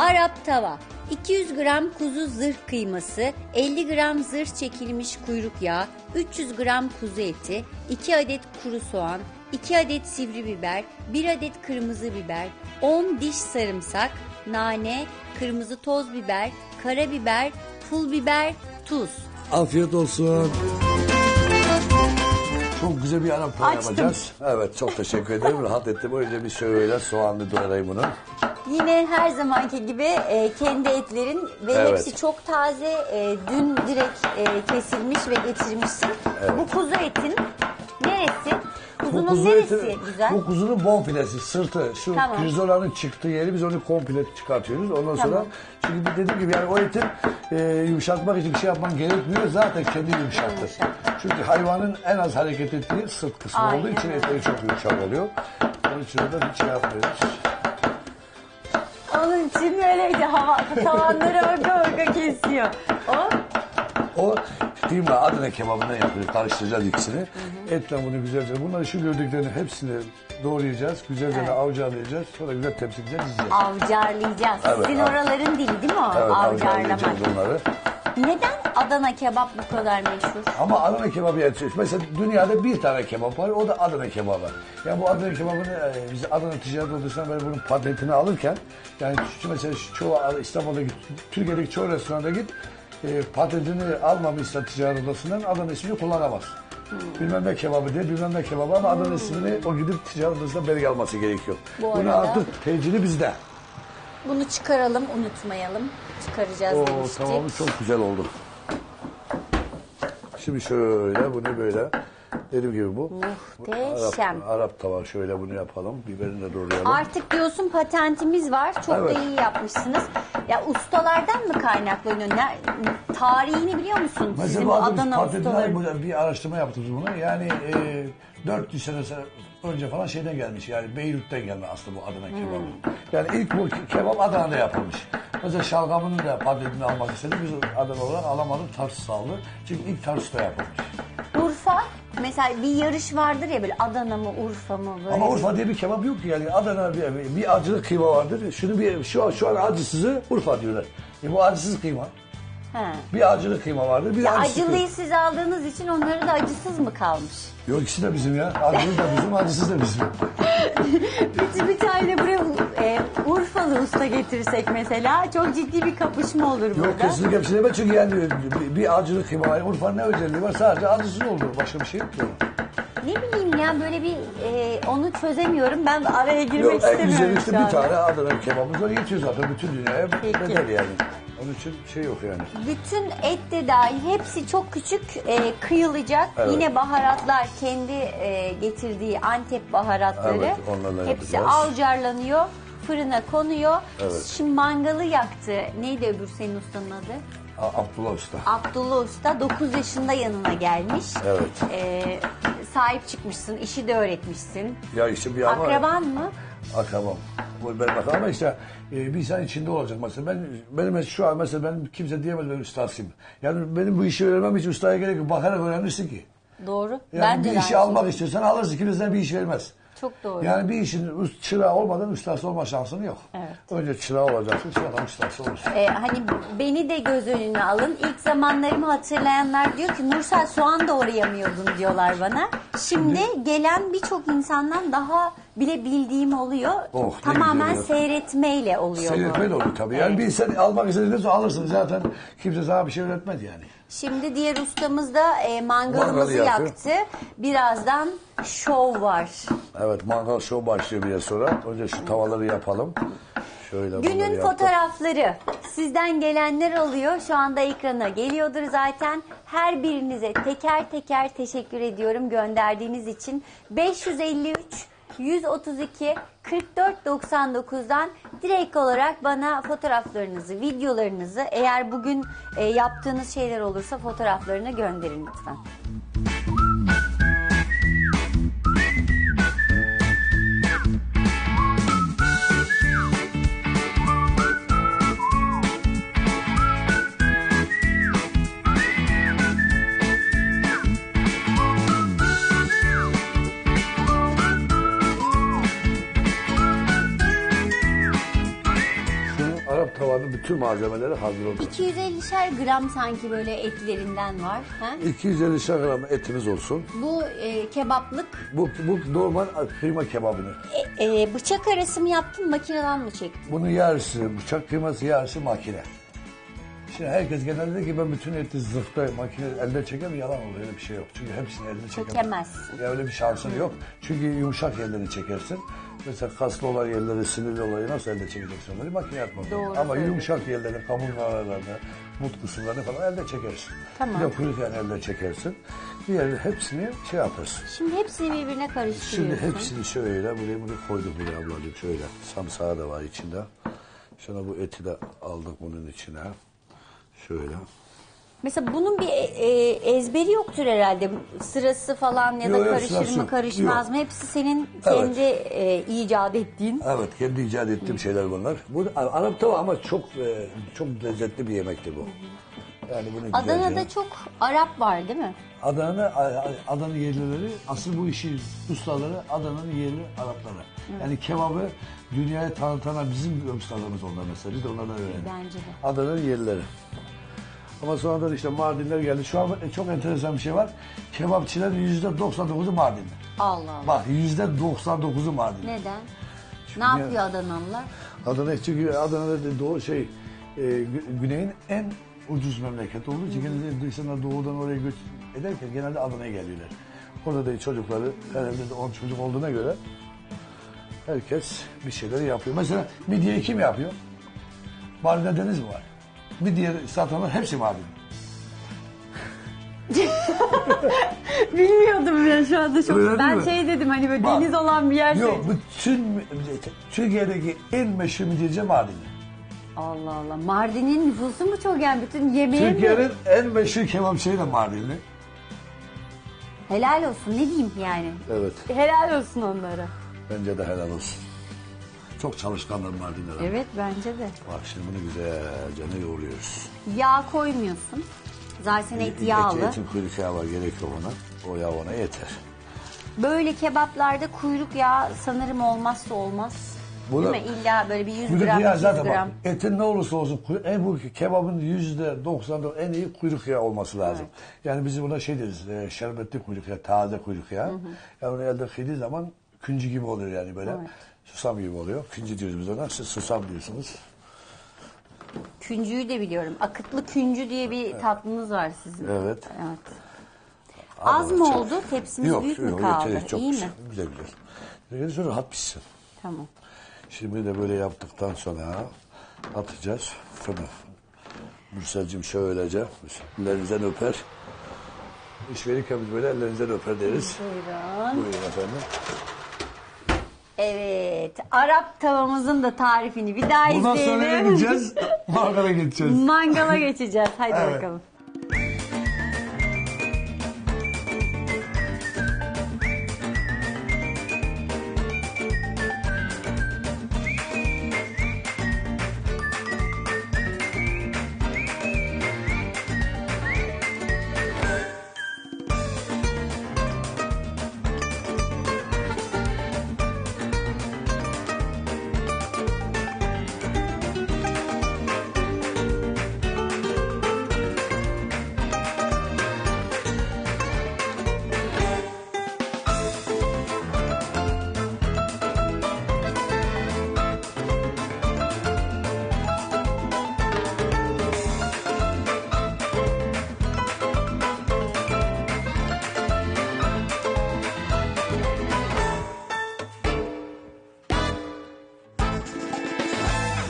Arap tava 200 gram kuzu zırh kıyması, 50 gram zırh çekilmiş kuyruk yağı, 300 gram kuzu eti, 2 adet kuru soğan, 2 adet sivri biber, 1 adet kırmızı biber, 10 diş sarımsak, nane, kırmızı toz biber, karabiber, pul biber, tuz. Afiyet olsun. Çok güzel bir Arap Açtım. yapacağız. Evet çok teşekkür ederim. Rahat ettim. Önce bir şöyle soğanlı doğrayayım bunu. Yine her zamanki gibi e, kendi etlerin ve Evet. hepsi çok taze. e, dün direkt e, kesilmiş ve getirmişsin. Bu kuzu etin neresi? Kuzunun kuzu neresi güzel? Bu kuzunun bonfilesi, sırtı. Şu Tamam. pirzolanın çıktığı yeri biz onu komple çıkartıyoruz. Ondan sonra Tamam. çünkü dediğim gibi yani o etin e, yumuşatmak için bir şey yapman gerekmiyor. Zaten kendi yumuşaktır. Yumuşak. Çünkü hayvanın en az hareket ettiği sırt kısmı Aynen olduğu için öyle. etleri çok yumuşak oluyor. Onun için de hiç şey yapmıyoruz. Onun için böyle hava, tavanları orga orga kesiyor. O O kıyma Adana kebabından yapıyoruz. Karıştıracağız ikisini. Etle bunu güzelce. Bunları şu gördüklerini hepsini doğrayacağız. Güzelce Evet. avcarlayacağız. Sonra güzel tepsileyeceğiz, yiyeceğiz. avcarlayacağız. Evet, Sizin av- oraların dili değil mi o? Evet, Avcarlamak. bunları. Neden Adana kebap bu kadar meşhur? Ama Adana kebabı yetişiyor. Mesela dünyada bir tane kebap var, o da Adana kebabı. Yani bu Adana kebabını e, biz Adana Ticaret Odası'ndan beri bunun patentini alırken, yani şu mesela çoğu İstanbul'daki, Türkiye'deki çoğu restoranda git, e, patentini almamışsa Ticaret Odası'ndan Adana ismini kullanamaz. Bilmem ne kebabı diye, bilmem ne kebabı ama Adana ismini o gidip Ticaret Odası'ndan belge alması gerekiyor. Bu Bunu arada- artık tecili bizde. Bunu çıkaralım, unutmayalım. Çıkaracağız Oo, demiştik. tamam çok güzel oldu. Şimdi şöyle bunu böyle dediğim gibi bu. Muhteşem. Arap, Arap tava şöyle bunu yapalım. Biberini de doğrayalım. Artık diyorsun patentimiz var. Çok Evet. da iyi yapmışsınız. Ya ustalardan mı kaynaklanıyor? Ne, tarihini biliyor musun? Sizin bu bazı biz Adana patentler- ustaları. bu- bir araştırma yaptık biz bunu. Yani e, 400 sene önce falan şeyden gelmiş. Yani Beyrut'ten gelme aslında bu Adana kebabı. Hmm. Yani ilk bu kebap Adana'da yapılmış. Mesela şalgamının da patentini almak istedik. Biz Adana olarak alamadık. Tarsus aldı. Çünkü ilk Tarsus'ta yapılmış. Mesela bir yarış vardır ya böyle Adana mı Urfa mı böyle. Ama Urfa diye bir kebap yok yani Adana bir, bir acılı kıyma vardır. Şunu bir şu şu an acısızı Urfa diyorlar. E bu acısız kıyma. Ha. Bir acılı kıyma vardır. Bir Ya acısız acılıyı kıyma. siz aldığınız için onları da acısız mı kalmış? Yok ikisi de bizim ya. Acılı da bizim, acısız da bizim. Bir, bir tane buraya e, Urfalı usta getirsek mesela çok ciddi bir kapışma olur burada. Yok kesinlikle şey demem çünkü yani bir, bir acılı kıyma var. Urfa'nın ne özelliği var? Sadece acısız olur. Başka bir şey yok ki. Ne bileyim ya böyle bir e, onu çözemiyorum. Ben araya girmek Yok en istemiyorum güzel işte şu bir anda. tane Adana kebabımız var. Yetiyor zaten bütün dünyaya Peki. bedel yani. Onun için şey yok yani. Bütün et de dahil hepsi çok küçük e, kıyılacak. Evet. Yine baharatlar kendi e, getirdiği Antep baharatları. Evet, onlarla hepsi yapacağız. avcarlanıyor. Fırına konuyor. Evet. Şimdi mangalı yaktı. Neydi öbür senin ustanın adı? A- Abdullah Usta. Abdullah Usta 9 yaşında yanına gelmiş. Evet. E, sahip çıkmışsın, işi de öğretmişsin. Ya işte bir ama... Akraban mı? Akrabam. Ben bak ama işte e, bir insan içinde olacak mesela. Ben benim şu an mesela ben kimse diyemez ben ustasıyım. Yani benim bu işi öğrenmem için ustaya gerek yok. Bakarak öğrenirsin ki. Doğru. Yani ben de bir işi almak istiyorsan alırsın. Kimse bir iş vermez. Çok doğru. Yani bir işin çırağı olmadan ustası olma şansın yok. Evet. Önce çırağı olacaksın, çırağı ustası olursun. Ee, hani beni de göz önüne alın. İlk zamanlarımı hatırlayanlar diyor ki Nursel soğan doğrayamıyordun diyorlar bana. Şimdi gelen birçok insandan daha bile bildiğim oluyor. Oh, ne Tamamen güzel ya. seyretmeyle oluyor bu. Seyretme de olur tabii. Yani bir sen almak istediğinde sonra alırsın. Zaten kimse sana bir şey öğretmez yani. Şimdi diğer ustamız da e, mangalımızı Mangalı yaktı. yaktı. Birazdan şov var. Evet mangal show başlıyor bir sonra. Önce şu tavaları yapalım. Şöyle bunları Günün yaptık. fotoğrafları sizden gelenler oluyor. Şu anda ekrana geliyordur zaten. Her birinize teker teker teşekkür ediyorum gönderdiğiniz için. 553 132 44 99'dan direkt olarak bana fotoğraflarınızı, videolarınızı eğer bugün e, yaptığınız şeyler olursa fotoğraflarını gönderin lütfen. Bütün malzemeleri hazır oldu. 250'şer gram sanki böyle etlerinden var. Ha? 250 gram etimiz olsun. Bu e, kebaplık. Bu, bu normal kıyma kebabını. E, e, bıçak arası mı yaptın makineden mi çektin? Bunun yarısı bıçak kıyması yarısı makine. Şimdi herkes genelde ki ben bütün eti zırhta makine elde çeker mi? Yalan oluyor öyle bir şey yok. Çünkü hepsini elde çekemez. Çekemezsin. Ya öyle bir şansın yok. Çünkü yumuşak yerlerini çekersin. Mesela kaslı olan yerleri, sinirli olayı nasıl elde çekeceksin onları? Makine yapmak. Doğru Ama söylüyorsun. yumuşak yerleri, kaburgalarını, mut kısımlarını falan elde çekersin. Tamam. Bir de kuyruk yani elde çekersin. Diğer hepsini şey yaparsın. Şimdi hepsini birbirine Şimdi karıştırıyorsun. hepsini şöyle buraya bunu koyduk buraya ablacığım şöyle. Samsağı da var içinde. Sonra bu eti de aldık bunun içine. Şöyle. Mesela bunun bir e, e, ezberi yoktur herhalde. Sırası falan ya da Yok, yok, karışır sırası mı yok. karışmaz mı? Hepsi senin kendi e, icat ettiğin. Evet kendi icat ettiğim şeyler bunlar. Bu Arap tava ama çok e, çok lezzetli bir yemekti bu. Yani bunu güzelce- Adana'da çok Arap var değil mi? Adana Adana yerlileri asıl bu işi ustaları Adana'nın yerli Arapları. Yani kebabı dünyaya tanıtan bizim ustalarımız onlar mesela. Biz de onlardan öğrendik. Bence de. Adana'nın yerlileri. Ama sonradan işte Mardinler geldi. Şu an çok enteresan bir şey var. Kebapçilerin yüzde 99'u Mardinli. Allah Allah. Bak yüzde 99'u Mardinli. Neden? Ne yapıyor Adanalılar? Adana çünkü Adana'da doğu şey e, gü- güneyin en ucuz memleket olduğu için genelde insanlar doğudan oraya göç ederken genelde Adana'ya geliyorlar. Orada da çocukları herhalde de 10 çocuk olduğuna göre herkes bir şeyler yapıyor. Mesela midyeyi kim yapıyor? Mardin'de deniz mi var? Midye satanlar hepsi Mardin. Bilmiyordum ben şu anda çok. Öyle ben mi? şey dedim hani böyle Bak, deniz olan bir yer. Yok bütün Türkiye'deki en meşhur midyeci Mardin'de. Allah Allah. Mardin'in nüfusu mu çok yani bütün yemeğe mi? Türkiye'nin en meşhur kebapçısı da Mardinli. Helal olsun ne diyeyim yani. Evet. Helal olsun onlara. Bence de helal olsun. Çok çalışkanlar Mardinler. Evet bence de. Bak şimdi bunu güzelce ne yoğuruyoruz. Yağ koymuyorsun. Zaten et Et- yağlı. etin kuyruk yağı var gerek yok ona. O yağ ona yeter. Böyle kebaplarda kuyruk yağı sanırım olmazsa olmaz. Bunu- Değil mi? İlla böyle bir 100 Kuyruk gram, yağı 200 zaten gram. bak etin ne olursa olsun en bu kebabın yüzde 90 en iyi kuyruk yağı olması lazım. Yani biz buna şey deriz e, şerbetli kuyruk yağı, taze kuyruk yağı. Yani onu elde kıydığı zaman küncü gibi oluyor yani böyle. Susam gibi oluyor. Küncü diyoruz biz ona. Siz susam diyorsunuz. Küncüyü de biliyorum. Akıtlı küncü diye bir tatlınız var sizin. Evet. Evet. Az mı oldu? Tepsimiz Yok, büyük mü yok, kaldı? yeter, çok İyi güzel, mi? Güzel güzel. Güzel rahat pişsin. Tamam. Şimdi de böyle yaptıktan sonra atacağız fırına. Mürselcim şöylece ellerinizden öper. İş verirken biz böyle ellerinizden öper deriz. Buyurun. Buyurun efendim. Evet. Arap tavamızın da tarifini bir daha Bundan sonra ne izleyelim. gideceğiz? Mangala gideceğiz. Mangala geçeceğiz. Haydi Evet. bakalım.